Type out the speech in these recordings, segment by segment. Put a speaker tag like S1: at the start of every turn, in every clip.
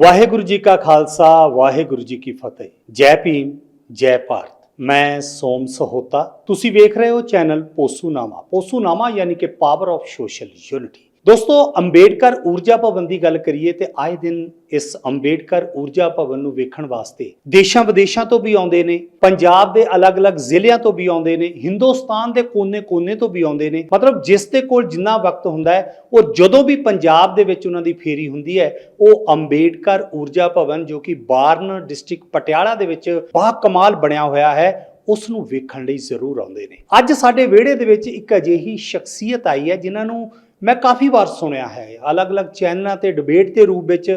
S1: ਵਾਹਿਗੁਰੂ ਜੀ ਕਾ ਖਾਲਸਾ, ਵਾਹਿਗੁਰੂ ਜੀ ਕੀ ਫਤਿਹ। ਜੈ ਭੀਮ, ਜੈ ਭਾਰਤ। ਮੈਂ ਸੋਮ ਸਹੋਤਾ। ਤੁਸੀਂ ਵੇਖ ਰਹੇ ਹੋ ਚੈਨਲ ਪੋਸੂਨਾਮਾ। ਪੋਸੂਨਾਮਾ ਯਾਨੀ ਕਿ ਪਾਵਰ ਆਫ ਸੋਸ਼ਲ ਯੂਨਿਟੀ ਦੋਸਤੋ, ਅੰਬੇਡਕਰ ਊਰਜਾ ਭਵਨ ਦੀ ਗੱਲ ਕਰੀਏ ਤੇ ਆਏ ਦਿਨ ਇਸ ਅੰਬੇਡਕਰ ਊਰਜਾ ਭਵਨ ਨੂੰ ਵੇਖਣ ਵਾਸਤੇ ਦੇਸ਼ਾਂ ਵਿਦੇਸ਼ਾਂ ਤੋਂ ਵੀ ਆਉਂਦੇ ਨੇ, ਪੰਜਾਬ ਦੇ ਅਲੱਗ-ਅਲੱਗ ਜ਼ਿਲ੍ਹਿਆਂ ਤੋਂ ਵੀ ਆਉਂਦੇ ਨੇ, ਹਿੰਦੁਸਤਾਨ ਦੇ ਕੋਨੇ-ਕੋਨੇ ਤੋਂ ਵੀ ਆਉਂਦੇ ਨੇ। ਮਤਲਬ ਜਿਸ ਦੇ ਕੋਲ ਜਿੰਨਾ ਵਕਤ ਹੁੰਦਾ ਹੈ, ਉਹ ਜਦੋਂ ਵੀ ਪੰਜਾਬ ਦੇ ਵਿੱਚ ਉਹਨਾਂ ਦੀ ਫੇਰੀ ਹੁੰਦੀ ਹੈ, ਉਹ ਅੰਬੇਡਕਰ ਊਰਜਾ ਭਵਨ ਜੋ ਕਿ ਬਾਰਨ ਡਿਸਟ੍ਰਿਕਟ ਪਟਿਆਲਾ ਦੇ ਵਿੱਚ ਬਾ ਕਮਾਲ ਬਣਿਆ ਹੋਇਆ ਹੈ, ਉਸ ਨੂੰ ਵੇਖਣ ਲਈ ਜ਼ਰੂਰ ਆਉਂਦੇ ਨੇ। ਅੱਜ ਸਾਡੇ ਵਿਹੜੇ ਦੇ ਵਿੱਚ ਇੱਕ ਅਜਿਹੀ ਸ਼ਖਸੀਅਤ ਆਈ ਹੈ, ਜਿਨ੍ਹਾਂ ਨੂੰ ਮੈਂ ਕਾਫੀ ਵਾਰ ਸੁਣਿਆ ਹੈ। ਅਲੱਗ-ਅਲੱਗ ਚੈਨਲਾਂ ਤੇ ਡਿਬੇਟ ਦੇ ਰੂਪ ਵਿੱਚ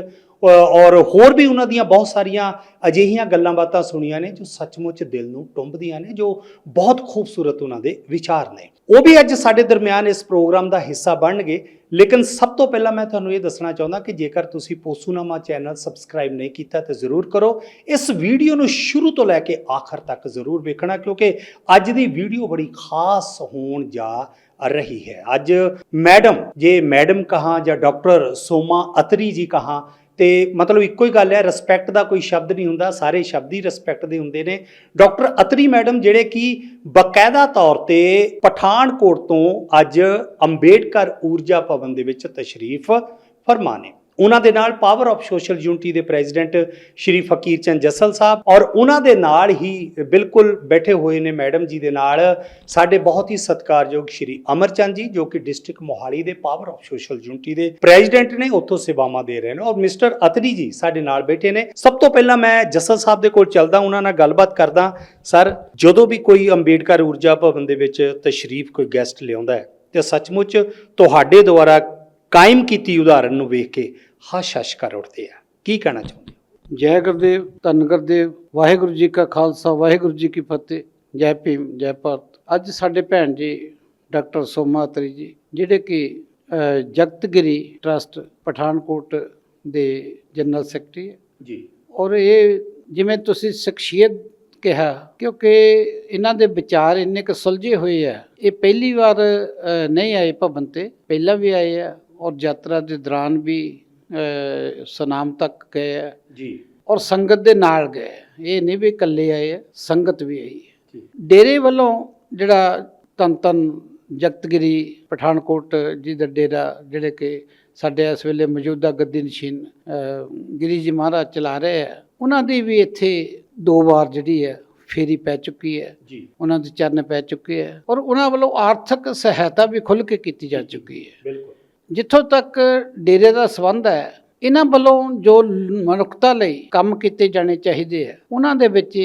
S1: ਔਰ ਹੋਰ ਵੀ ਉਹਨਾਂ ਦੀਆਂ ਬਹੁਤ ਸਾਰੀਆਂ ਅਜਿਹੀਆਂ ਗੱਲਾਂ ਬਾਤਾਂ ਸੁਣੀਆਂ ਨੇ ਜੋ ਸੱਚਮੁੱਚ ਦਿਲ ਨੂੰ ਟੁੰਬਦੀਆਂ ਨੇ, ਜੋ ਬਹੁਤ ਖੂਬਸੂਰਤ ਉਹਨਾਂ ਦੇ ਵਿਚਾਰ ਨੇ। ਉਹ ਵੀ ਅੱਜ ਸਾਡੇ ਦਰਮਿਆਨ ਇਸ ਪ੍ਰੋਗਰਾਮ ਦਾ ਹਿੱਸਾ ਬਣਨਗੇ। ਲੇਕਿਨ ਸਭ ਤੋਂ ਪਹਿਲਾਂ ਮੈਂ ਤੁਹਾਨੂੰ ਇਹ ਦੱਸਣਾ ਚਾਹੁੰਦਾ ਕਿ ਜੇਕਰ ਤੁਸੀਂ ਪੋਸੂਨਾਮਾ ਚੈਨਲ ਸਬਸਕ੍ਰਾਈਬ ਨਹੀਂ ਕੀਤਾ ਤਾਂ ਜ਼ਰੂਰ ਕਰੋ। ਇਸ ਵੀਡੀਓ ਨੂੰ ਸ਼ੁਰੂ ਤੋਂ ਲੈ ਕੇ ਆਖਰ ਤੱਕ ਜ਼ਰੂਰ ਵੇਖਣਾ, ਕਿਉਂਕਿ ਅੱਜ ਦੀ ਵੀਡੀਓ ਬੜੀ ਖਾਸ ਹੋਣ ਜਾ ਰਹੀ ਹੈ। ਅੱਜ ਮੈਡਮ, ਜੇ ਮੈਡਮ ਕਹਾਂ ਜਾਂ ਡਾਕਟਰ ਸੋਮਾ ਅਤਰੀ ਜੀ ਕਹਾਂ ਤੇ ਮਤਲਬ ਇੱਕੋ ਹੀ ਗੱਲ ਹੈ ਰਿਸਪੈਕਟ ਦਾ ਕੋਈ ਸ਼ਬਦ ਨਹੀਂ ਹੁੰਦਾ, ਸਾਰੇ ਸ਼ਬਦ ਹੀ ਰਿਸਪੈਕਟ ਦੇ ਹੁੰਦੇ ਨੇ। ਡਾਕਟਰ ਅਤਰੀ ਮੈਡਮ, ਜਿਹੜੇ ਕਿ ਬਕਾਇਦਾ ਤੌਰ ਤੇ ਪਠਾਨਕੋਟ ਤੋਂ ਅੱਜ ਅੰਬੇਡਕਰ ਊਰਜਾ ਭਵਨ ਦੇ ਵਿੱਚ ਤਸ਼ਰੀਫ ਫਰਮਾ ਨੇ। ਉਹਨਾਂ ਦੇ ਨਾਲ ਪਾਵਰ ਆਫ ਸੋਸ਼ਲ ਯੂਨਿਟੀ ਦੇ ਪ੍ਰੈਜ਼ੀਡੈਂਟ ਸ਼੍ਰੀ ਫਕੀਰ ਚੰਦ ਜੱਸਲ ਸਾਹਿਬ ਔਰ ਉਹਨਾਂ ਦੇ ਨਾਲ ਹੀ ਬਿਲਕੁਲ ਬੈਠੇ ਹੋਏ ਨੇ ਮੈਡਮ ਜੀ ਦੇ ਨਾਲ ਸਾਡੇ ਬਹੁਤ ਹੀ ਸਤਿਕਾਰਯੋਗ ਸ਼੍ਰੀ ਅਮਰਚੰਦ ਜੀ, ਜੋ ਕਿ ਡਿਸਟ੍ਰਿਕਟ ਮੋਹਾਲੀ ਦੇ ਪਾਵਰ ਆਫ ਸੋਸ਼ਲ ਯੂਨਿਟੀ ਦੇ ਪ੍ਰੈਜ਼ੀਡੈਂਟ ਨੇ ਉੱਥੋਂ ਸੇਵਾਵਾਂ ਦੇ ਰਹੇ ਨੇ ਔਰ ਮਿਸਟਰ ਅਤਰੀ ਜੀ ਸਾਡੇ ਨਾਲ ਬੈਠੇ ਨੇ। ਸਭ ਤੋਂ ਪਹਿਲਾਂ ਮੈਂ ਜੱਸਲ ਸਾਹਿਬ ਦੇ ਕੋਲ ਚੱਲਦਾ, ਉਹਨਾਂ ਨਾਲ ਗੱਲਬਾਤ ਕਰਦਾ। ਸਰ, ਜਦੋਂ ਵੀ ਕੋਈ ਅੰਬੇਡਕਰ ਊਰਜਾ ਭਵਨ ਦੇ ਵਿੱਚ ਤਸ਼ਰੀਫ ਕੋਈ ਗੈਸਟ ਲਿਆਉਂਦਾ ਹੈ, ਤੇ ਸੱਚਮੁੱਚ ਤੁਹਾਡੇ ਦੁਆਰਾ ਕਾਇਮ ਕੀਤੀ ਉਦਾਹਰਨ ਨੂੰ ਵੇਖ ਕੇ ਹਸ਼ ਹਸ਼ ਕਰ ਉੱਠਦੇ ਆ। ਕੀ ਕਹਿਣਾ ਚਾਹੁੰਦੇ?
S2: ਜੈ ਗੁਰਦੇਵ ਧੰਨ ਗੁਰਦੇਵ ਵਾਹਿਗੁਰੂ ਜੀ ਕਾ ਖਾਲਸਾ ਵਾਹਿਗੁਰੂ ਜੀ ਕੀ ਫਤਿਹ ਜੈ ਭੀਮ ਜੈ ਭਾਰਤ। ਅੱਜ ਸਾਡੇ ਭੈਣ ਜੀ ਡਾਕਟਰ ਸੋਮਾ ਅਤਰੀ ਜੀ ਜਿਹੜੇ ਕਿ ਜਗਤਗਿਰੀ ਟਰਸਟ ਪਠਾਨਕੋਟ ਦੇ ਜਨਰਲ ਸੈਕਟਰੀ
S1: ਜੀ।
S2: ਔਰ ਇਹ ਜਿਵੇਂ ਤੁਸੀਂ ਸ਼ਖਸੀਅਤ ਕਿਹਾ ਕਿਉਂਕਿ ਇਹਨਾਂ ਦੇ ਵਿਚਾਰ ਇੰਨੇ ਕੁ ਸੁਲਝੇ ਹੋਏ ਆ। ਇਹ ਪਹਿਲੀ ਵਾਰ ਨਹੀਂ ਆਏ ਭਵਨ ਤੇ ਪਹਿਲਾਂ ਵੀ ਆਏ ਆ। ਔਰ ਯਾਤਰਾ ਦੇ ਦੌਰਾਨ ਵੀ ਸੁਨਾਮ ਤੱਕ ਗਏ ਆ।
S1: ਜੀ।
S2: ਔਰ ਸੰਗਤ ਦੇ ਨਾਲ ਗਏ ਇਹ ਨਹੀਂ ਵੀ ਇਕੱਲੇ ਆਏ ਆ ਸੰਗਤ ਵੀ ਆਈ ਹੈ ਡੇਰੇ ਵੱਲੋਂ ਜਿਹੜਾ ਤਨ ਤਨ ਜਗਤਗਿਰੀ ਪਠਾਨਕੋਟ ਜੀ ਦਾ ਡੇਰਾ ਜਿਹੜੇ ਕਿ ਸਾਡੇ ਇਸ ਵੇਲੇ ਮੌਜੂਦਾ ਗੱਦੀ ਨਸ਼ੀਨ ਗਿਰੀ ਜੀ ਮਹਾਰਾਜ ਚਲਾ ਰਹੇ ਆ ਉਹਨਾਂ ਦੀ ਵੀ ਇੱਥੇ ਦੋ ਵਾਰ ਜਿਹੜੀ ਹੈ ਫੇਰੀ ਪੈ ਚੁੱਕੀ ਹੈ।
S1: ਜੀ।
S2: ਉਹਨਾਂ ਦੇ ਚਰਨ ਪੈ ਚੁੱਕੇ ਹੈ ਔਰ ਉਹਨਾਂ ਵੱਲੋਂ ਆਰਥਿਕ ਸਹਾਇਤਾ ਵੀ ਖੁੱਲ੍ਹ ਕੇ ਕੀਤੀ ਜਾ। ਚੁੱਕੀ ਹੈ।
S1: ਬਿਲਕੁਲ।
S2: ਜਿੱਥੋਂ ਤੱਕ ਡੇਰੇ ਦਾ ਸੰਬੰਧ ਹੈ ਇਹਨਾਂ ਵੱਲੋਂ ਜੋ ਮਨੁੱਖਤਾ ਲਈ ਕੰਮ ਕੀਤੇ ਜਾਣੇ ਚਾਹੀਦੇ ਆ ਉਹਨਾਂ ਦੇ ਵਿੱਚ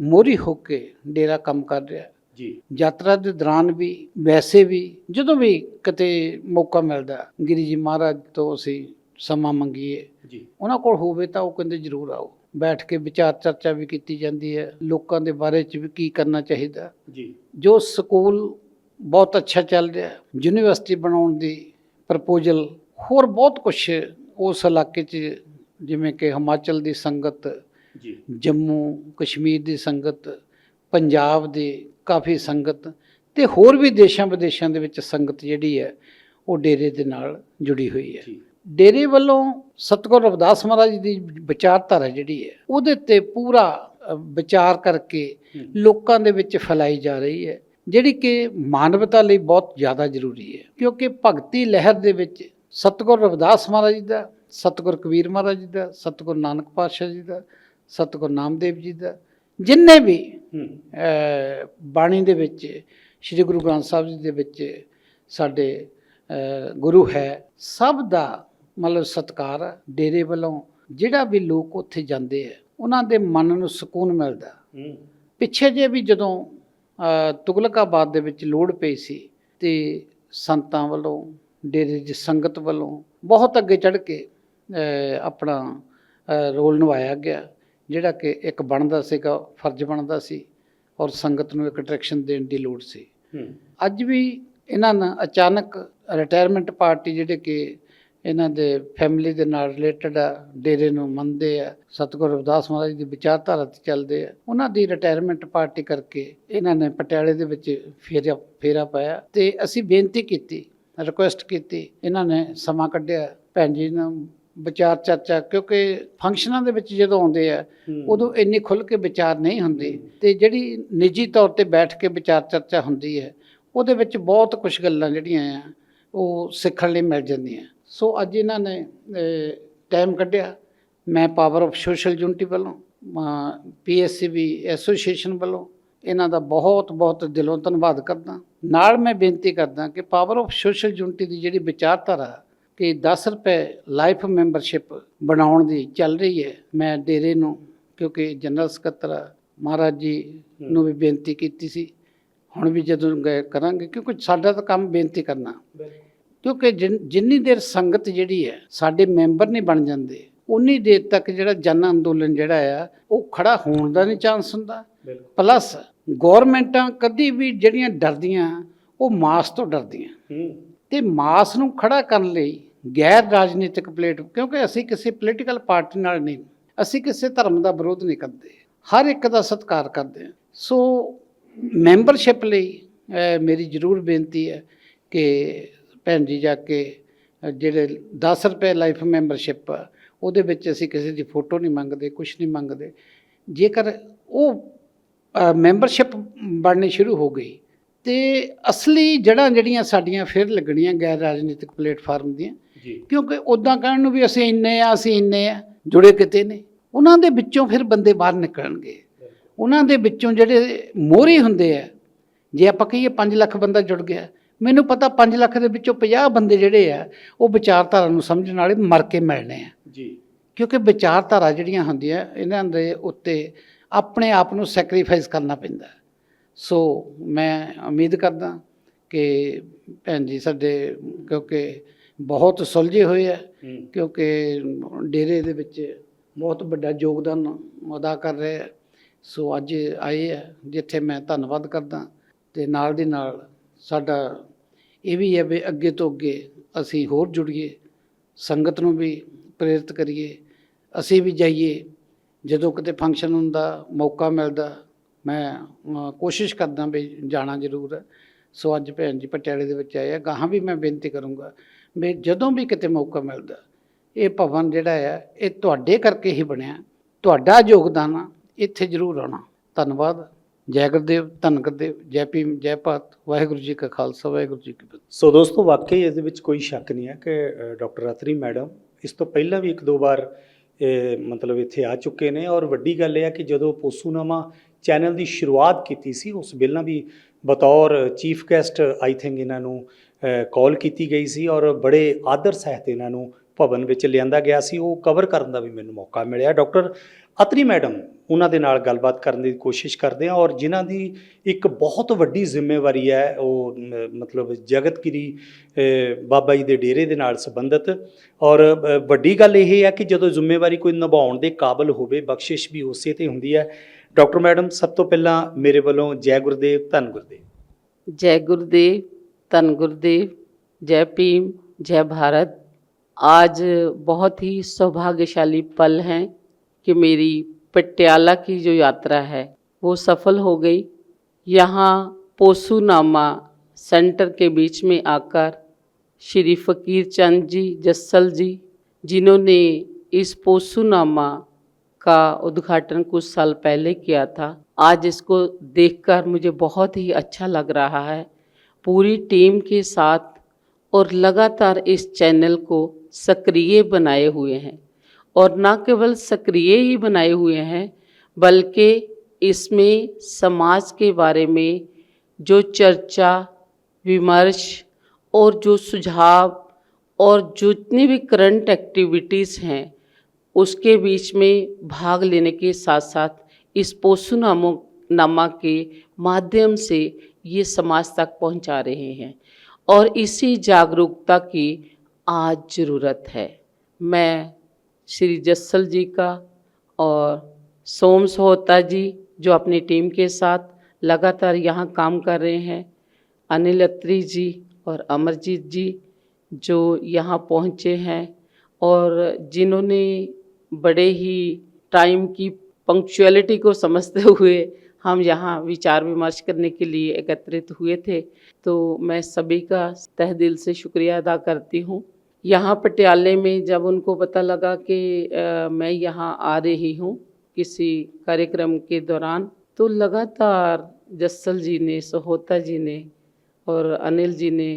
S2: ਮੋਰੀ ਹੋ ਕੇ ਡੇਰਾ ਕੰਮ ਕਰ ਰਿਹਾ
S1: ਜੀ।
S2: ਯਾਤਰਾ ਦੇ ਦੌਰਾਨ ਵੀ ਵੈਸੇ ਵੀ ਜਦੋਂ ਵੀ ਕਿਤੇ ਮੌਕਾ ਮਿਲਦਾ ਗਿਰੀ ਜੀ ਮਹਾਰਾਜ ਤੋਂ ਅਸੀਂ ਸਮਾਂ ਮੰਗੀਏ
S1: ਜੀ।
S2: ਉਹਨਾਂ ਕੋਲ ਹੋਵੇ ਤਾਂ ਉਹ ਕਹਿੰਦੇ ਜ਼ਰੂਰ ਆਓ। ਬੈਠ ਕੇ ਵਿਚਾਰ ਚਰਚਾ ਵੀ ਕੀਤੀ ਜਾਂਦੀ ਹੈ ਲੋਕਾਂ ਦੇ ਬਾਰੇ ਚ ਵੀ ਕੀ ਕਰਨਾ ਚਾਹੀਦਾ।
S1: ਜੀ।
S2: ਜੋ ਸਕੂਲ ਬਹੁਤ ਅੱਛਾ ਚੱਲ ਰਿਹਾ। ਯੂਨੀਵਰਸਿਟੀ ਬਣਾਉਣ ਦੀ ਪ੍ਰਪੋਜ਼ਲ ਹੋਰ ਬਹੁਤ ਕੁਝ ਉਸ ਇਲਾਕੇ 'ਚ ਜਿਵੇਂ ਕਿ ਹਿਮਾਚਲ ਦੀ ਸੰਗਤ
S1: ਜੀ।
S2: ਜੰਮੂ ਕਸ਼ਮੀਰ ਦੀ ਸੰਗਤ ਪੰਜਾਬ ਦੀ ਕਾਫੀ ਸੰਗਤ ਤੇ ਹੋਰ ਵੀ ਦੇਸ਼ਾਂ ਵਿਦੇਸ਼ਾਂ ਦੇ ਵਿੱਚ ਸੰਗਤ ਜਿਹੜੀ ਹੈ ਉਹ ਡੇਰੇ ਦੇ ਨਾਲ ਜੁੜੀ ਹੋਈ ਹੈ। ਡੇਰੇ ਵੱਲੋਂ ਸਤਗੁਰ ਰਵਿਦਾਸ ਮਹਾਰਾਜ ਦੀ ਵਿਚਾਰਧਾਰਾ ਜਿਹੜੀ ਹੈ ਉਹਦੇ ਤੇ ਪੂਰਾ ਵਿਚਾਰ ਕਰਕੇ। ਲੋਕਾਂ ਦੇ ਵਿੱਚ ਫੈਲਾਈ ਜਾ ਰਹੀ ਹੈ। ਜਿਹੜੀ ਕਿ ਮਾਨਵਤਾ ਲਈ ਬਹੁਤ ਜ਼ਿਆਦਾ ਜ਼ਰੂਰੀ ਹੈ ਕਿਉਂਕਿ ਭਗਤੀ ਲਹਿਰ ਦੇ ਵਿੱਚ ਸਤਗੁਰ ਰਵਿਦਾਸ ਮਹਾਰਾਜ ਜੀ ਦਾ ਸਤਗੁਰ ਕਬੀਰ ਮਹਾਰਾਜ ਜੀ ਦਾ ਸਤਗੁਰ ਨਾਨਕ ਪਾਤਸ਼ਾਹ ਜੀ ਦਾ ਸਤਗੁਰ ਨਾਮਦੇਵ ਜੀ ਦਾ ਜਿੰਨੇ ਵੀ ਬਾਣੀ ਦੇ ਵਿੱਚ ਸ੍ਰੀ ਗੁਰੂ ਗ੍ਰੰਥ ਸਾਹਿਬ ਜੀ ਦੇ ਵਿੱਚ ਸਾਡੇ ਗੁਰੂ ਹੈ ਸਭ ਦਾ ਮਤਲਬ ਸਤਕਾਰ। ਡੇਰੇ ਵੱਲੋਂ ਜਿਹੜਾ ਵੀ ਲੋਕ ਉੱਥੇ ਜਾਂਦੇ ਆ ਉਹਨਾਂ ਦੇ ਮਨ ਨੂੰ ਸਕੂਨ ਮਿਲਦਾ ਪਿੱਛੇ ਜੇ ਵੀ ਜਦੋਂ ਤੁਗਲਕਾਬਾਦ ਦੇ ਵਿੱਚ ਲੋੜ ਪਈ ਸੀ ਤੇ ਸੰਤਾਂ ਵੱਲੋਂ ਡੇਰੇ ਦੀ ਸੰਗਤ ਵੱਲੋਂ ਬਹੁਤ ਅੱਗੇ ਚੜ੍ਹ ਕੇ ਆਪਣਾ ਰੋਲ ਨਿਭਾਇਆ ਗਿਆ ਜਿਹੜਾ ਕਿ ਇੱਕ ਬਣਦਾ ਸੀਗਾ ਫਰਜ਼ ਬਣਦਾ ਸੀ ਔਰ ਸੰਗਤ ਨੂੰ ਇੱਕ ਅਟਰੈਕਸ਼ਨ ਦੇਣ ਦੀ ਲੋੜ ਸੀ। ਅੱਜ ਵੀ ਇਹਨਾਂ ਨੇ ਅਚਾਨਕ ਰਿਟਾਇਰਮੈਂਟ ਪਾਰਟੀ ਜਿਹੜੇ ਕਿ ਇਹਨਾਂ ਦੇ ਫੈਮਿਲੀ ਦੇ ਨਾਲ ਰਿਲੇਟਡ ਆ ਡੇਰੇ ਨੂੰ ਮੰਨਦੇ ਆ ਸਤਿਗੁਰੂ ਰਵਿਦਾਸ ਮਹਾਰਾਜ ਦੀ ਵਿਚਾਰਧਾਰਾ ਤੇ ਚੱਲਦੇ ਆ। ਉਹਨਾਂ ਦੀ ਰਿਟਾਇਰਮੈਂਟ ਪਾਰਟੀ ਕਰਕੇ ਇਹਨਾਂ ਨੇ ਪਟਿਆਲੇ ਦੇ ਵਿੱਚ ਫੇਰਾ ਫੇਰਾ ਪਾਇਆ ਤੇ ਅਸੀਂ ਬੇਨਤੀ ਕੀਤੀ ਰਿਕੁਐਸਟ ਕੀਤੀ ਇਹਨਾਂ ਨੇ ਸਮਾਂ ਕੱਢਿਆ। ਭੈਣ ਜੀ ਨੂੰ ਵਿਚਾਰ ਚਰਚਾ ਕਿਉਂਕਿ ਫੰਕਸ਼ਨਾਂ ਦੇ ਵਿੱਚ ਜਦੋਂ ਆਉਂਦੇ ਆ ਉਦੋਂ ਇੰਨੀ ਖੁੱਲ ਕੇ ਵਿਚਾਰ ਨਹੀਂ ਹੁੰਦੇ। ਤੇ ਜਿਹੜੀ ਨਿੱਜੀ ਤੌਰ ਤੇ ਬੈਠ ਕੇ ਵਿਚਾਰ ਚਰਚਾ ਹੁੰਦੀ ਹੈ ਉਹਦੇ ਵਿੱਚ ਬਹੁਤ ਕੁਝ ਗੱਲਾਂ ਜਿਹੜੀਆਂ ਆ ਉਹ ਸਿੱਖਣ ਲਈ ਮਿਲ ਜਾਂਦੀਆਂ। ਸੋ ਅੱਜ ਇਹਨਾਂ ਨੇ ਟਾਈਮ ਕੱਢਿਆ। ਮੈਂ ਪਾਵਰ ਆਫ ਸੋਸ਼ਲ ਯੂਨਿਟੀ ਵੱਲੋਂ ਪੀਐਸਸੀਬੀ ਐਸੋਸੀਏਸ਼ਨ ਵੱਲੋਂ ਇਹਨਾਂ ਦਾ ਬਹੁਤ ਬਹੁਤ ਦਿਲੋਂ ਧੰਨਵਾਦ ਕਰਦਾ। ਨਾਲ ਮੈਂ ਬੇਨਤੀ ਕਰਦਾ ਕਿ ਪਾਵਰ ਆਫ ਸੋਸ਼ਲ ਯੂਨਿਟੀ ਦੀ ਜਿਹੜੀ ਵਿਚਾਰਧਾਰਾ ਕਿ 10 ਰੁਪਏ ਲਾਈਫ ਮੈਂਬਰਸ਼ਿਪ ਬਣਾਉਣ ਦੀ ਚੱਲ ਰਹੀ ਹੈ ਮੈਂ ਡੇਰੇ ਨੂੰ ਕਿਉਂਕਿ ਜਨਰਲ ਸਕੱਤਰ ਮਹਾਰਾਜ ਜੀ ਨੂੰ ਵੀ ਬੇਨਤੀ ਕੀਤੀ ਸੀ। ਹੁਣ ਵੀ ਜਦੋਂ ਗਏ ਕਰਾਂਗੇ ਕਿਉਂਕਿ ਸਾਡਾ ਤਾਂ ਕੰਮ ਬੇਨਤੀ ਕਰਨਾ। ਕਿਉਂਕਿ ਜਿਨ- ਜਿੰਨੀ ਦੇਰ ਸੰਗਤ ਜਿਹੜੀ ਹੈ ਸਾਡੇ ਮੈਂਬਰ ਨਹੀਂ ਬਣ ਜਾਂਦੇ ਉਨੀ ਦੇਰ ਤੱਕ ਜਿਹੜਾ ਜਨ ਅੰਦੋਲਨ ਜਿਹੜਾ ਆ ਉਹ ਖੜਾ ਹੋਣ ਦਾ ਨਹੀਂ ਚਾਂਸ ਹੁੰਦਾ। ਪਲੱਸ ਗਵਰਨਮੈਂਟਾਂ ਕਦੀ ਵੀ ਜਿਹੜੀਆਂ ਡਰਦੀਆਂ ਉਹ ਮਾਸ ਤੋਂ ਡਰਦੀਆਂ। ਤੇ ਮਾਸ ਨੂੰ ਖੜਾ ਕਰਨ ਲਈ ਗੈਰ ਰਾਜਨੀਤਿਕ ਪਲੇਟ ਕਿਉਂਕਿ ਅਸੀਂ ਕਿਸੇ ਪੋਲੀਟੀਕਲ ਪਾਰਟੀ ਨਾਲ ਨਹੀਂ ਅਸੀਂ ਕਿਸੇ ਧਰਮ ਦਾ ਵਿਰੋਧ ਨਹੀਂ ਕਰਦੇ। ਹਰ ਇੱਕ ਦਾ ਸਤਿਕਾਰ ਕਰਦੇ ਹਾਂ। ਸੋ ਮੈਂਬਰਸ਼ਿਪ ਲਈ ਮੇਰੀ ਜ਼ਰੂਰ ਬੇਨਤੀ ਹੈ ਕਿ ਭੈਣ ਜੀ ਜਾ ਕੇ ਜਿਹੜੇ 10 ਰੁਪਏ ਲਾਈਫ ਮੈਂਬਰਸ਼ਿਪ ਉਹਦੇ ਵਿੱਚ ਅਸੀਂ ਕਿਸੇ ਦੀ ਫੋਟੋ ਨਹੀਂ ਮੰਗਦੇ ਕੁਝ ਨਹੀਂ ਮੰਗਦੇ। ਜੇਕਰ ਉਹ ਮੈਂਬਰਸ਼ਿਪ ਬਣਨੀ ਸ਼ੁਰੂ ਹੋ ਗਈ ਤੇ ਅਸਲੀ ਜੜ੍ਹਾਂ ਜਿਹੜੀਆਂ ਸਾਡੀਆਂ ਫਿਰ ਲੱਗਣੀਆਂ ਗੈਰ ਰਾਜਨੀਤਿਕ ਪਲੇਟਫਾਰਮ ਦੀਆਂ ਕਿਉਂਕਿ ਉਦਾਂ ਕਹਿਣ ਨੂੰ ਵੀ ਅਸੀਂ ਇੰਨੇ ਆ ਅਸੀਂ ਇੰਨੇ ਆ ਜੁੜੇ ਕਿਤੇ ਨੇ ਉਹਨਾਂ ਦੇ ਵਿੱਚੋਂ ਫਿਰ ਬੰਦੇ ਬਾਹਰ ਨਿਕਲਣਗੇ। ਉਹਨਾਂ ਦੇ ਵਿੱਚੋਂ ਜਿਹੜੇ ਮੋਹਰੀ ਹੁੰਦੇ ਆ ਜੇ ਆਪਾਂ ਕਹੀਏ 5 ਲੱਖ ਬੰਦਾ ਜੁੜ ਗਿਆ ਮੈਨੂੰ ਪਤਾ 5 ਲੱਖ ਦੇ ਵਿੱਚੋਂ 50 ਬੰਦੇ ਜਿਹੜੇ ਆ ਉਹ ਵਿਚਾਰਧਾਰਾ ਨੂੰ ਸਮਝਣ ਵਾਲੇ ਮਰ ਕੇ ਮਿਲਣੇ ਆ।
S1: ਜੀ।
S2: ਕਿਉਂਕਿ ਵਿਚਾਰਧਾਰਾ ਜਿਹੜੀਆਂ ਹੁੰਦੀਆਂ ਇਹਨਾਂ ਦੇ ਉੱਤੇ ਆਪਣੇ ਆਪ ਨੂੰ ਸੈਕਰੀਫਾਈਸ ਕਰਨਾ ਪੈਂਦਾ। ਸੋ ਮੈਂ ਉਮੀਦ ਕਰਦਾ ਕਿ ਭੈਣ ਜੀ ਸਾਡੇ ਕਿਉਂਕਿ ਬਹੁਤ ਸੁਲਝੇ ਹੋਏ ਆ ਕਿਉਂਕਿ ਡੇਰੇ ਦੇ ਵਿੱਚ ਬਹੁਤ ਵੱਡਾ ਯੋਗਦਾਨ ਅਦਾ ਕਰ ਰਹੇ ਆ। ਸੋ ਅੱਜ ਆਏ ਆ ਜਿੱਥੇ ਮੈਂ ਧੰਨਵਾਦ ਕਰਦਾ ਤੇ ਨਾਲ ਦੀ ਨਾਲ ਸਾਡਾ ਇਹ ਵੀ ਹੈ ਵੀ ਅੱਗੇ ਤੋਂ ਅੱਗੇ ਅਸੀਂ ਹੋਰ ਜੁੜੀਏ, ਸੰਗਤ ਨੂੰ ਵੀ ਪ੍ਰੇਰਿਤ ਕਰੀਏ, ਅਸੀਂ ਵੀ ਜਾਈਏ। ਜਦੋਂ ਕਿਤੇ ਫੰਕਸ਼ਨ ਹੁੰਦਾ ਮੌਕਾ ਮਿਲਦਾ, ਮੈਂ ਕੋਸ਼ਿਸ਼ ਕਰਦਾ ਵੀ ਜਾਣਾ ਜ਼ਰੂਰ। ਹੈ ਸੋ ਅੱਜ ਭੈਣ ਜੀ ਪਟਿਆਲੇ ਦੇ ਵਿੱਚ ਆਏ ਆ, ਗਾਹਾਂ ਵੀ ਮੈਂ ਬੇਨਤੀ ਕਰੂੰਗਾ ਵੀ ਜਦੋਂ ਵੀ ਕਿਤੇ ਮੌਕਾ ਮਿਲਦਾ, ਇਹ ਭਵਨ ਜਿਹੜਾ ਆ, ਇਹ ਤੁਹਾਡੇ ਕਰਕੇ ਹੀ ਬਣਿਆ। ਤੁਹਾਡਾ ਯੋਗਦਾਨ ਆ, ਇੱਥੇ ਜ਼ਰੂਰ ਆਉਣਾ। ਧੰਨਵਾਦ। ਜੈ ਗੁਰਦੇਵ, ਧੰਨ ਗੁਰਦੇਵ, ਜੈ ਭੀਮ, ਜੈ ਭਾਰਤ, ਵਾਹਿਗੁਰੂ ਜੀ ਕਾ ਖਾਲਸਾ, ਵਾਹਿਗੁਰੂ ਜੀ ਕੀ ਫਤਿਹ।
S1: ਸੋ ਦੋਸਤੋ, ਵਾਕਈ ਇਸ ਦੇ ਵਿੱਚ ਕੋਈ ਸ਼ੱਕ ਨਹੀਂ ਹੈ ਕਿ ਡਾਕਟਰ ਅਤਰੀ ਮੈਡਮ ਇਸ ਤੋਂ ਪਹਿਲਾਂ ਵੀ ਇੱਕ ਦੋ ਵਾਰ ਮਤਲਬ ਇੱਥੇ ਆ ਚੁੱਕੇ ਨੇ ਔਰ ਵੱਡੀ ਗੱਲ ਇਹ ਹੈ ਕਿ ਜਦੋਂ ਪੋਸੂਨਾਮਾ ਚੈਨਲ ਦੀ ਸ਼ੁਰੂਆਤ ਕੀਤੀ ਸੀ, ਉਸ ਵੇਲੇ ਵੀ ਬਤੌਰ ਚੀਫ ਗੈਸਟ ਆਈ ਥਿੰਕ ਇਹਨਾਂ ਨੂੰ ਕਾਲ ਕੀਤੀ ਗਈ ਸੀ ਔਰ ਬੜੇ ਆਦਰ ਸਹਿਤ ਇਹਨਾਂ ਨੂੰ ਭਵਨ ਵਿੱਚ ਲਿਆਂਦਾ ਗਿਆ ਸੀ। ਉਹ ਕਵਰ ਕਰਨ ਦਾ ਵੀ ਮੈਨੂੰ ਮੌਕਾ ਮਿਲਿਆ। ਡਾਕਟਰ ਅਤਰੀ ਮੈਡਮ ਉਹਨਾਂ ਦੇ ਨਾਲ ਗੱਲਬਾਤ ਕਰਨ ਦੀ ਕੋਸ਼ਿਸ਼ ਕਰਦੇ ਹਾਂ ਔਰ ਜਿਨ੍ਹਾਂ ਦੀ ਇੱਕ ਬਹੁਤ ਵੱਡੀ ਜ਼ਿੰਮੇਵਾਰੀ ਹੈ ਉਹ ਮ- ਮਤਲਬ ਜਗਤਗਿਰੀ ਅ, ਬਾਬਾ ਜੀ ਦੇ ਡੇਰੇ ਦੇ ਨਾਲ ਸੰਬੰਧਿਤ ਔਰ ਅ, ਵੱਡੀ ਗੱਲ ਇਹ ਹੈ ਕਿ ਜਦੋਂ ਜ਼ਿੰਮੇਵਾਰੀ ਕੋਈ ਨਿਭਾਉਣ ਦੇ ਕਾਬਿਲ ਹੋਵੇ ਬਖਸ਼ਿਸ਼ ਵੀ ਉਸੇ ਤੇ ਹੁੰਦੀ ਹੈ ਡਾਕਟਰ ਮੈਡਮ ਸਭ ਤੋਂ ਪਹਿਲਾਂ ਮੇਰੇ ਵੱਲੋਂ ਜੈ ਗੁਰਦੇਵ ਧੰਨ ਗੁਰਦੇਵ
S3: जय गुरुदेव तन गुरुदेव जय भीम जय भारत आज बहुत ही सौभाग्यशाली पल हैं कि मेरी पटियाला की जो यात्रा है, वो सफल हो गई। यहाँ पोसूनामा सेंटर के बीच में आकर श्री फ़कीर चंद जी, जस्सल जी, जिन्होंने इस पोसूनामा का उद्घाटन कुछ साल पहले किया था, आज इसको देखकर मुझे बहुत ही अच्छा लग रहा है। पूरी टीम के साथ और लगातार इस चैनल को सक्रिय बनाए हुए हैं। और न केवल सक्रिय ही बनाए हुए हैं, बल्कि इसमें समाज के बारे में जो चर्चा, विमर्श और जो सुझाव और जितनी भी करंट एक्टिविटीज़ हैं, उसके बीच में भाग लेने के साथ साथ इस पोसुनामो नामा के माध्यम से ये समाज तक पहुँचा रहे हैं। और इसी जागरूकता की आज ज़रूरत है। मैं श्री जस्सल जी का और सोम सोहता जी जो अपनी टीम के साथ लगातार यहाँ काम कर रहे हैं, अनिल अत्री जी और अमरजीत जी जो यहाँ पहुँचे हैं और जिन्होंने बड़े ही टाइम की पंक्चुअलिटी को समझते हुए हम यहाँ विचार विमर्श करने के लिए एकत्रित हुए थे। तो मैं सभी का तह दिल से शुक्रिया अदा करती हूँ। यहाँ पटियाले में जब उनको पता लगा कि अ, मैं यहाँ आ रही हूँ किसी कार्यक्रम के दौरान तो लगातार जस्सल जी ने सहोता जी ने और अनिल जी ने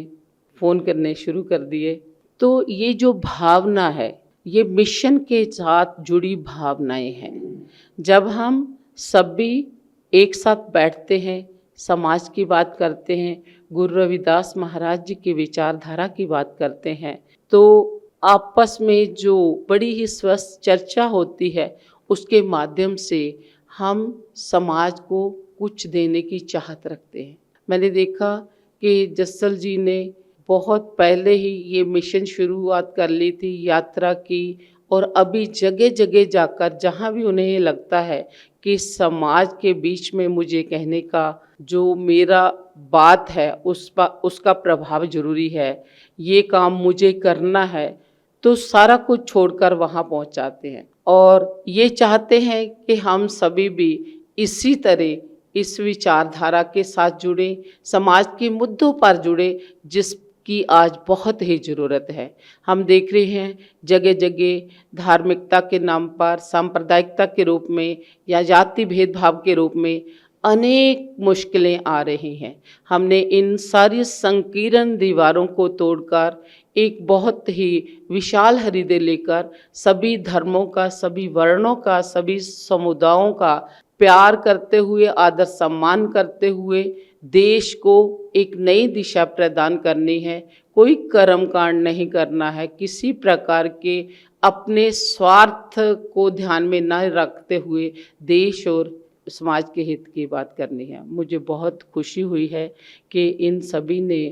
S3: फ़ोन करने शुरू कर दिए। तो ये जो भावना है ये मिशन के साथ जुड़ी भावनाएँ हैं। जब हम सभी एक साथ बैठते हैं समाज की बात करते हैं गुरु रविदास महाराज जी की विचारधारा की बात करते हैं तो आपस में जो बड़ी ही स्वस्थ चर्चा होती है, उसके माध्यम से हम समाज को कुछ देने की चाहत रखते हैं। मैंने देखा कि जस्सल जी ने बहुत पहले ही ये मिशन शुरुआत कर ली थी, यात्रा की, और अभी जगह जगह जाकर, जहाँ भी उन्हें लगता है कि समाज के बीच में मुझे कहने का, जो मेरा बात है, उस पर उसका प्रभाव ज़रूरी है। ये काम मुझे करना है तो सारा कुछ छोड़कर वहाँ पहुँच जाते हैं। और ये चाहते हैं कि हम सभी भी इसी तरह इस विचारधारा के साथ जुड़े, समाज के मुद्दों पर जुड़े, जिसकी आज बहुत ही ज़रूरत है। हम देख रहे हैं जगह जगह धार्मिकता के नाम पर, सांप्रदायिकता के रूप में या जाति भेदभाव के रूप में अनेक मुश्किलें आ रही हैं। हमने इन सारी संकीर्ण दीवारों को तोड़कर, एक बहुत ही विशाल हृदय लेकर, सभी धर्मों का, सभी वर्णों का, सभी समुदायों का प्यार करते हुए, आदर सम्मान करते हुए, देश को एक नई दिशा प्रदान करनी है। कोई कर्म कांड नहीं करना है। किसी प्रकार के अपने स्वार्थ को ध्यान में न रखते हुए देश और समाज के हित की बात करनी है। मुझे बहुत खुशी हुई है कि इन सभी ने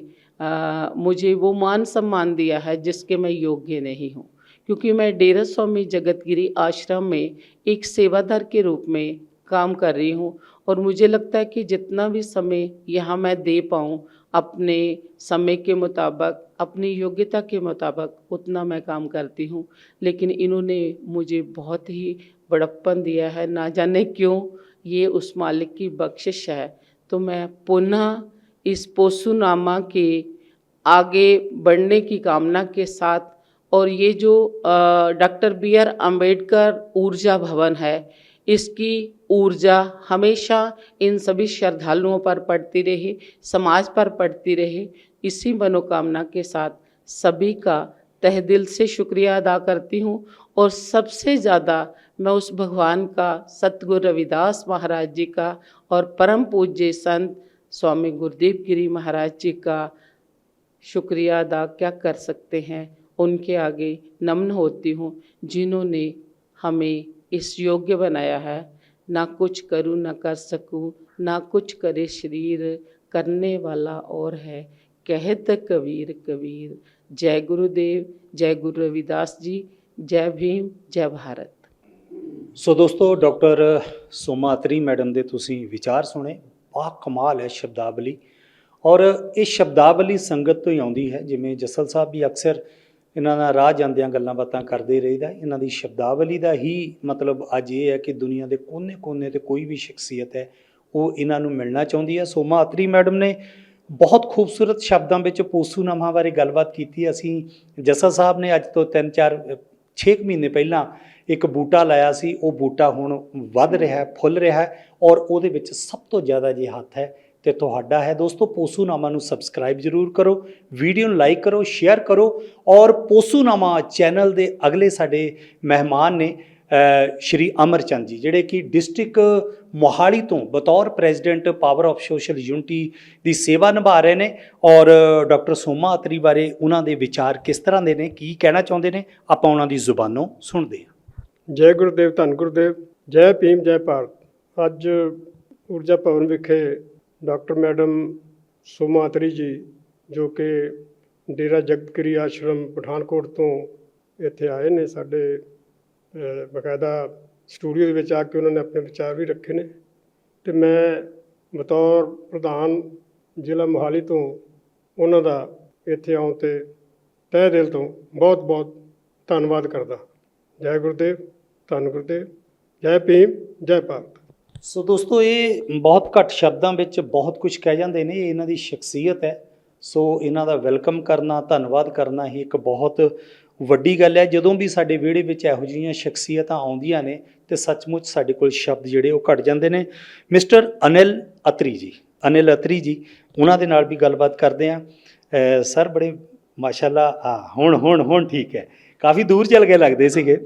S3: आ, मुझे वो मान सम्मान दिया है जिसके मैं योग्य नहीं हूँ। क्योंकि मैं डेरा स्वामी जगतगिरी आश्रम में एक सेवादार के रूप में काम कर रही हूँ और मुझे लगता है कि जितना भी समय यहाँ मैं दे पाऊँ अपने समय के मुताबिक अपनी योग्यता के मुताबिक उतना मैं काम करती हूँ। लेकिन इन्होंने मुझे बहुत ही बड़प्पन दिया है। ना जाने क्यों ये उस मालिक की बख्शिश है। तो मैं पुनः इस पोसुनामा के आगे बढ़ने की कामना के साथ और ये जो डॉक्टर बी आर अंबेडकर ऊर्जा भवन है, इसकी ऊर्जा हमेशा इन सभी श्रद्धालुओं पर पड़ती रहे, समाज पर पड़ती रहे। इसी मनोकामना के साथ सभी का तह दिल से शुक्रिया अदा करती हूँ और सबसे ज़्यादा मैं उस भगवान का सतगुरु रविदास महाराज जी का और परम पूज्य संत स्वामी गुरुदेव गिरी महाराज जी का शुक्रिया अदा क्या कर सकते हैं? उनके आगे नम्न होती हूँ, जिन्होंने हमें इस योग्य बनाया है। ना कुछ करूँ, ना कर सकूँ, ना कुछ करे शरीर करने वाला और है। कहत कबीर कबीर, जय गुरुदेव, जय गुरु रविदास जी, जय भीम, जय भारत।
S1: ਸੋ ਦੋਸਤੋ, ਡਾਕਟਰ ਸੋਮਾ ਅਤਰੀ ਮੈਡਮ ਦੇ ਤੁਸੀਂ ਵਿਚਾਰ ਸੁਣੇ। ਬਾ ਕਮਾਲ ਹੈ ਸ਼ਬਦਾਵਲੀ। ਔਰ ਇਹ ਸ਼ਬਦਾਵਲੀ ਸੰਗਤ ਤੋਂ ਹੀ ਆਉਂਦੀ ਹੈ। ਜਿਵੇਂ ਜਸਲ ਸਾਹਿਬ ਵੀ ਅਕਸਰ ਇਹਨਾਂ ਨਾਲ ਰਾਹ ਜਾਂਦਿਆਂ ਗੱਲਾਂ ਬਾਤਾਂ ਕਰਦੇ ਰਹੀਦਾ। ਇਹਨਾਂ ਦੀ ਸ਼ਬਦਾਵਲੀ ਦਾ ਹੀ ਮਤਲਬ ਅੱਜ ਇਹ ਹੈ ਕਿ ਦੁਨੀਆ ਦੇ ਕੋਨੇ-ਕੋਨੇ ਤੇ ਕੋਈ ਵੀ ਸ਼ਖਸੀਅਤ ਹੈ, ਉਹ ਇਹਨਾਂ ਨੂੰ ਮਿਲਣਾ ਚਾਹੁੰਦੀ ਹੈ। ਸੋਮਾ ਅਤਰੀ ਮੈਡਮ ਨੇ ਬਹੁਤ ਖੂਬਸੂਰਤ ਸ਼ਬਦਾਂ ਵਿੱਚ ਪੋਸੂਨਾਮਾ ਬਾਰੇ ਗੱਲਬਾਤ ਕੀਤੀ। ਅਸੀਂ ਜਸਲ ਸਾਹਿਬ ਨੇ ਅੱਜ ਤੋਂ 3-4 6 ਮਹੀਨੇ ਪਹਿਲਾਂ ਇੱਕ ਬੂਟਾ ਲਾਇਆ ਸੀ, ਉਹ ਬੂਟਾ ਹੁਣ ਵੱਧ ਰਿਹਾ ਫੁੱਲ ਰਿਹਾ ਔਰ ਉਹਦੇ ਵਿੱਚ ਸਭ ਤੋਂ ਜ਼ਿਆਦਾ ਜੇ ਹੱਥ ਹੈ ਤੇ ਤੁਹਾਡਾ ਹੈ। ਦੋਸਤੋ, ਪੋਸੂਨਾਮਾ ਨੂੰ ਸਬਸਕ੍ਰਾਈਬ ਜ਼ਰੂਰ ਕਰੋ, ਵੀਡੀਓ ਨੂੰ ਲਾਈਕ ਕਰੋ, ਸ਼ੇਅਰ ਕਰੋ ਔਰ ਪੋਸੂਨਾਮਾ ਚੈਨਲ ਦੇ ਅਗਲੇ ਸਾਡੇ ਮਹਿਮਾਨ ਨੇ ਸ਼੍ਰੀ ਅਮਰਚੰਦ ਜੀ, ਜਿਹੜੇ ਕਿ ਡਿਸਟ੍ਰਿਕਟ ਮੋਹਾਲੀ ਤੋਂ ਬਤੌਰ president, Power of Social Unity ਦੀ ਸੇਵਾ ਨਿਭਾ ਰਹੇ ਨੇ ਔਰ ਡਾਕਟਰ ਸੋਮਾ ਅਤਰੀ ਬਾਰੇ ਉਹਨਾਂ ਦੇ ਵਿਚਾਰ ਕਿਸ ਤਰ੍ਹਾਂ ਦੇ ਨੇ, ਕੀ ਕਹਿਣਾ ਚਾਹੁੰਦੇ ਨੇ, ਆਪਾਂ ਉਹਨਾਂ ਦੀ ਜ਼ੁਬਾਨੋਂ ਸੁਣਦੇ ਹਾਂ।
S4: ਜੈ ਗੁਰਦੇਵ, ਧੰਨ ਗੁਰਦੇਵ, ਜੈ ਭੀਮ, ਜੈ ਭਾਰਤ। ਅੱਜ ਊਰਜਾ ਭਵਨ ਵਿਖੇ ਡਾਕਟਰ ਮੈਡਮ ਸੋਮਾਤਰੀ ਜੀ, ਜੋ ਕਿ ਡੇਰਾ ਜਗਤਗਿਰੀ ਆਸ਼ਰਮ, ਪਠਾਨਕੋਟ ਤੋਂ ਇੱਥੇ ਆਏ ਨੇ ਸਾਡੇ ਬਕਾਇਦਾ ਸਟੂਡੀਓ ਦੇ ਵਿੱਚ ਆ ਕੇ ਉਹਨਾਂ ਨੇ ਆਪਣੇ ਵਿਚਾਰ ਵੀ ਰੱਖੇ ਨੇ। ਤੇ ਮੈਂ ਬਤੌਰ ਪ੍ਰਧਾਨ ਜ਼ਿਲ੍ਹਾ ਮੋਹਾਲੀ ਤੋਂ ਉਹਨਾਂ ਦਾ ਇੱਥੇ ਆਉਣ ਤੇ ਤਹਿ ਦਿਲ ਤੋਂ ਬਹੁਤ ਬਹੁਤ ਧੰਨਵਾਦ ਕਰਦਾ। ਜੈ ਗੁਰਦੇਵ। ਧੰਨ ਗੁਰਦੇਵ ਜੈ ਭੀਮ, ਜੈ ਭਾਰਤ।
S1: ਸੋ ਦੋਸਤੋ, ਇਹ ਬਹੁਤ ਘੱਟ ਸ਼ਬਦਾਂ ਵਿੱਚ ਬਹੁਤ ਕੁਝ ਕਹਿ ਜਾਂਦੇ ਨੇ, ਇਹ ਇਹਨਾਂ ਦੀ ਸ਼ਖਸੀਅਤ ਹੈ। ਸੋ ਇਹਨਾਂ ਦਾ ਵੈਲਕਮ ਕਰਨਾ, ਧੰਨਵਾਦ ਕਰਨਾ ਹੀ ਇੱਕ ਬਹੁਤ ਵੱਡੀ ਗੱਲ ਹੈ। ਜਦੋਂ ਵੀ ਸਾਡੇ ਵਿਹੜੇ ਵਿੱਚ ਇਹੋ ਜਿਹੀਆਂ ਸ਼ਖਸੀਅਤਾਂ ਆਉਂਦੀਆਂ ਨੇ, ਤੇ ਸੱਚਮੁੱਚ ਸਾਡੇ ਕੋਲ ਸ਼ਬਦ ਜਿਹੜੇ ਉਹ ਘਟ ਜਾਂਦੇ ਨੇ। ਮਿਸਟਰ ਅਨਿਲ ਅਤਰੀ ਜੀ, ਅਨਿਲ ਅਤਰੀ ਜੀ, ਉਹਨਾਂ ਦੇ ਨਾਲ ਵੀ ਗੱਲਬਾਤ ਕਰਦੇ ਆ ਸਰ ਬੜੇ ਮਾਸ਼ਾਅੱਲਾ ਆ ਹੁਣ ਹੁਣ ਹੁਣ ਠੀਕ ਹੈ। ਕਾਫੀ ਦੂਰ ਚਲ ਗਏ ਲੱਗਦੇ ਸੀਗੇ।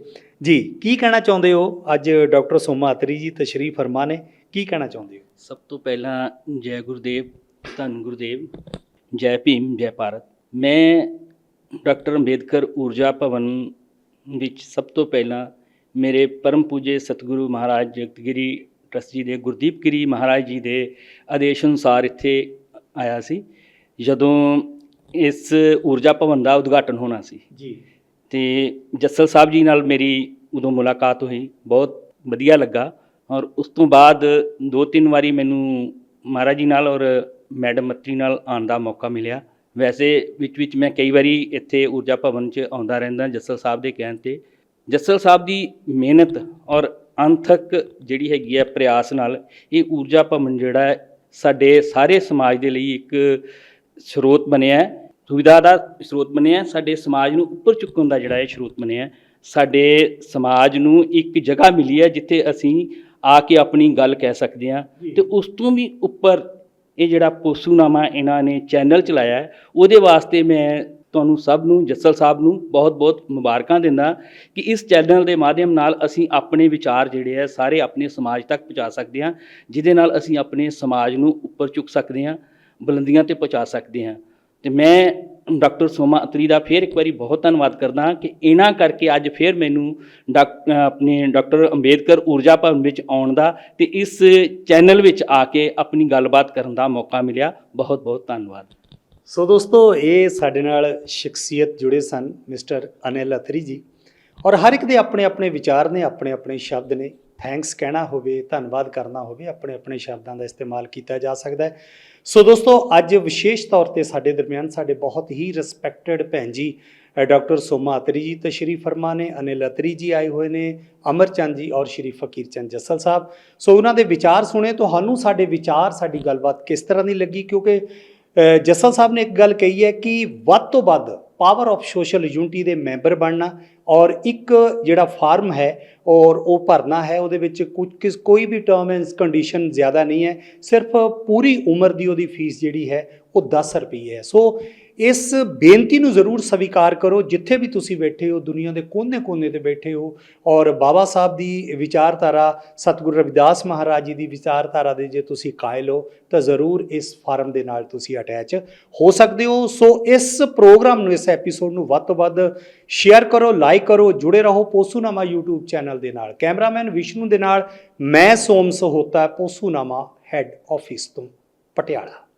S1: ਜੀ ਕੀ ਕਹਿਣਾ ਚਾਹੁੰਦੇ ਹੋ? ਅੱਜ ਡਾਕਟਰ ਸੋਮਾ ਅਤਰੀ ਜੀ ਤਸ਼ਰੀਫ ਫਰਮਾ ਨੇ ਕੀ ਕਹਿਣਾ ਚਾਹੁੰਦੇ ਹੋ?
S5: ਸਭ ਤੋਂ ਪਹਿਲਾਂ ਜੈ ਗੁਰਦੇਵ ਧੰਨ ਗੁਰਦੇਵ ਜੈ ਭੀਮ ਜੈ ਭਾਰਤ। ਮੈਂ ਡਾਕਟਰ ਅੰਬੇਦਕਰ ਊਰਜਾ ਭਵਨ ਵਿੱਚ ਸਭ ਤੋਂ ਪਹਿਲਾਂ ਮੇਰੇ ਪਰਮ ਪੂਜੇ ਸਤਿਗੁਰੂ ਮਹਾਰਾਜ ਜਗਤਗਿਰੀ ਟਰਸਟ ਜੀ ਦੇ ਗੁਰਦੀਪ ਗਿਰੀ ਮਹਾਰਾਜ ਜੀ ਦੇ ਆਦੇਸ਼ ਅਨੁਸਾਰ ਇੱਥੇ ਆਇਆ ਸੀ। ਜਦੋਂ ਇਸ ਊਰਜਾ ਭਵਨ ਦਾ ਉਦਘਾਟਨ ਹੋਣਾ ਸੀ।
S1: ਜੀ।
S5: ਤੇ ਜੱਸਲ ਸਾਹਿਬ ਜੀ ਨਾਲ ਮੇਰੀ ਉਦੋਂ ਮੁਲਾਕਾਤ ਹੋਈ, ਬਹੁਤ ਵਧੀਆ ਲੱਗਾ ਔਰ ਉਸ ਤੋਂ ਬਾਅਦ ਦੋ ਤਿੰਨ ਵਾਰੀ ਮੈਨੂੰ ਮਹਾਰਾਜ ਜੀ ਨਾਲ ਔਰ ਮੈਡਮ ਮੱਤਰੀ ਨਾਲ ਆਉਣ ਦਾ ਮੌਕਾ ਮਿਲਿਆ। ਵੈਸੇ ਵਿੱਚ ਵਿੱਚ ਮੈਂ ਕਈ ਵਾਰੀ ਇੱਥੇ ਊਰਜਾ ਭਵਨ 'ਚ ਆਉਂਦਾ ਰਹਿੰਦਾ ਜੱਸਲ ਸਾਹਿਬ ਦੇ ਕਹਿਣ ਤੇ। ਜੱਸਲ ਸਾਹਿਬ ਦੀ ਮਿਹਨਤ ਔਰ ਅੰਥਕ ਜਿਹੜੀ ਹੈਗੀ ਹੈ ਪ੍ਰਯਾਸ ਨਾਲ ਇਹ ਊਰਜਾ ਭਵਨ ਜਿਹੜਾ ਸਾਡੇ ਸਾਰੇ ਸਮਾਜ ਦੇ ਲਈ ਇੱਕ ਸਰੋਤ ਬਣਿਆ ਹੈ। ਸੁਵਿਧਾ ਦਾ ਸਰੋਤ ਬਣਿਆ ਸਾਡੇ ਸਮਾਜ ਨੂੰ ਉੱਪਰ ਚੁੱਕਣ ਦਾ ਜਿਹੜਾ ਇਹ ਸਰੋਤ ਬਣਿਆ। ਸਾਡੇ ਸਮਾਜ ਨੂੰ ਇੱਕ ਜਗ੍ਹਾ ਮਿਲੀ ਹੈ ਜਿੱਥੇ ਅਸੀਂ ਆ ਕੇ ਆਪਣੀ ਗੱਲ ਕਹਿ ਸਕਦੇ ਹਾਂ ਤੇ ਉਸ ਤੋਂ ਵੀ ਉੱਪਰ ਇਹ ਜਿਹੜਾ ਪੋਸੂਨਾਮਾ ਇਹਨਾਂ ਨੇ ਚੈਨਲ ਚਲਾਇਆ ਹੈ ਉਹਦੇ ਵਾਸਤੇ ਮੈਂ ਤੁਹਾਨੂੰ ਸਭ ਨੂੰ ਜੱਸਲ ਸਾਹਿਬ ਨੂੰ ਬਹੁਤ-ਬਹੁਤ ਮੁਬਾਰਕਾਂ ਦਿੰਦਾ ਕਿ ਇਸ ਚੈਨਲ ਦੇ ਮਾਧਿਅਮ ਨਾਲ ਅਸੀਂ ਆਪਣੇ ਵਿਚਾਰ ਜਿਹੜੇ ਆ ਸਾਰੇ ਆਪਣੇ ਸਮਾਜ ਤੱਕ ਪਹੁੰਚਾ ਸਕਦੇ ਹਾਂ ਜਿਹਦੇ ਨਾਲ ਅਸੀਂ ਆਪਣੇ ਸਮਾਜ ਨੂੰ ਉੱਪਰ ਚੁੱਕ ਸਕਦੇ ਹਾਂ ਬੁਲੰਦੀਆਂ ਤੇ ਪਹੁੰਚਾ ਸਕਦੇ ਹਾਂ ਤੇ ਮੈਂ ਡਾਕਟਰ ਸੋਮਾ ਅਤਰੀ ਦਾ ਫੇਰ ਇੱਕ ਵਾਰੀ ਬਹੁਤ ਧੰਨਵਾਦ ਕਰਦਾ ਕਿ ਇਹਨਾਂ ਕਰਕੇ ਅੱਜ ਫੇਰ ਮੈਨੂੰ ਡਾਕ- ਆਪਣੇ ਡਾਕਟਰ ਅੰਬੇਦਕਰ ਊਰਜਾ ਭਵਨ ਵਿੱਚ ਆਉਣ ਦਾ ਤੇ ਇਸ ਚੈਨਲ ਵਿੱਚ ਆ ਕੇ ਆਪਣੀ ਗੱਲਬਾਤ ਕਰਨ ਦਾ ਮੌਕਾ ਮਿਲਿਆ। ਬਹੁਤ ਬਹੁਤ ਧੰਨਵਾਦ।
S1: ਸੋ ਦੋਸਤੋ, ਇਹ ਸਾਡੇ ਨਾਲ ਸ਼ਖਸੀਅਤ ਜੁੜੇ ਸਨ ਮਿਸਟਰ ਅਨਿਲ ਅਥਰੀ ਜੀ ਔਰ ਹਰ ਇੱਕ ਦੇ ਆਪਣੇ ਆਪਣੇ ਵਿਚਾਰ ਨੇ ਆਪਣੇ ਆਪਣੇ ਸ਼ਬਦ ਨੇ। ਥੈਂਕਸ ਕਹਿਣਾ ਹੋਵੇ, ਧੰਨਵਾਦ ਕਰਨਾ ਹੋਵੇ ਆਪਣੇ ਆਪਣੇ ਸ਼ਬਦਾਂ ਦਾ ਇਸਤੇਮਾਲ ਕੀਤਾ ਜਾ ਸਕਦਾ ਹੈ। ਸੋ ਦੋਸਤੋ, ਅੱਜ ਵਿਸ਼ੇਸ਼ ਤੌਰ ਤੇ ਸਾਡੇ ਦਰਮਿਆਨ ਸਾਡੇ ਬਹੁਤ ਹੀ ਰਿਸਪੈਕਟਡ ਭੈਣ ਜੀ ਡਾਕਟਰ ਸੋਮਾ ਅਤਰੀ ਜੀ ਤਸ਼ਰੀਫ ਫਰਮਾ ਨੇ, ਅਨਿਲ ਅਤਰੀ ਜੀ ਆਏ ਹੋਏ ਨੇ ਅਮਰਚੰਦ ਜੀ ਔਰ ਸ਼੍ਰੀ ਫਕੀਰ ਚੰਦ ਜੱਸਲ ਸਾਹਿਬ। ਸੋ ਉਹਨਾਂ ਦੇ ਵਿਚਾਰ ਸੁਣੇ, ਤੁਹਾਨੂੰ ਸਾਡੇ ਵਿਚਾਰ, ਸਾਡੀ ਗੱਲਬਾਤ ਕਿਸ ਤਰ੍ਹਾਂ ਦੀ ਲੱਗੀ? ਕਿਉਂਕਿ ਜੱਸਲ ਸਾਹਿਬ ਨੇ ਇੱਕ ਗੱਲ ਕਹੀ ਹੈ ਕਿ ਵੱਧ ਤੋਂ ਵੱਧ ਪਾਵਰ ਆਫ ਸੋਸ਼ਲ ਯੂਨਿਟੀ ਦੇ ਮੈਂਬਰ ਬਣਨਾ ਔਰ ਇੱਕ ਜਿਹੜਾ ਫਾਰਮ ਹੈ ਔਰ ਉਹ ਭਰਨਾ ਹੈ, ਉਹਦੇ ਵਿੱਚ ਕੁਝ ਕਿਸ, ਕੋਈ ਵੀ ਟਰਮ ਐਂਡ ਕੰਡੀਸ਼ਨ ਜ਼ਿਆਦਾ ਨਹੀਂ ਹੈ, ਸਿਰਫ ਪੂਰੀ ਉਮਰ ਦੀ ਉਹਦੀ ਫੀਸ ਜਿਹੜੀ ਹੈ, ਉਹ 10 ਰੁਪਏ ਹੈ। ਸੋ ਇਸ ਬੇਨਤੀ ਨੂੰ ਜ਼ਰੂਰ ਸਵੀਕਾਰ ਕਰੋ, ਜਿੱਥੇ ਵੀ ਤੁਸੀਂ ਬੈਠੇ ਹੋ, ਦੁਨੀਆ ਦੇ ਕੋਨੇ-ਕੋਨੇ ਤੇ ਬੈਠੇ ਹੋ, ਔਰ ਬਾਬਾ ਸਾਹਿਬ ਦੀ ਵਿਚਾਰਧਾਰਾ, ਸਤਿਗੁਰੂ ਰਵਿਦਾਸ ਮਹਾਰਾਜ ਜੀ ਦੀ ਵਿਚਾਰਧਾਰਾ ਦੇ ਜੇ ਤੁਸੀਂ ਕਾਇਲ ਹੋ, ਤਾਂ ਜ਼ਰੂਰ ਇਸ ਫਾਰਮ ਦੇ ਨਾਲ ਤੁਸੀਂ ਅਟੈਚ ਹੋ ਸਕਦੇ ਹੋ। ਸੋ ਇਸ ਪ੍ਰੋਗਰਾਮ ਨੂੰ, ਇਸ ਐਪੀਸੋਡ ਨੂੰ ਵੱਧ ਤੋਂ ਵੱਧ ਸ਼ੇਅਰ ਕਰੋ, ਲਾਈਕ ਕਰੋ, ਜੁੜੇ ਰਹੋ ਪੋਸੂਨਾਮਾ YouTube ਚੈਨਲ ਦੇ ਨਾਲ। ਕੈਮਰਾਮੈਨ ਵਿਸ਼ਨੂੰ ਦੇ ਨਾਲ, ਮੈਂ ਸੋਮ ਸਹੋਤਾ, ਪੋਸੂਨਾਮਾ ਹੈੱਡ ਆਫਿਸ ਤੋਂ ਪਟਿਆਲਾ।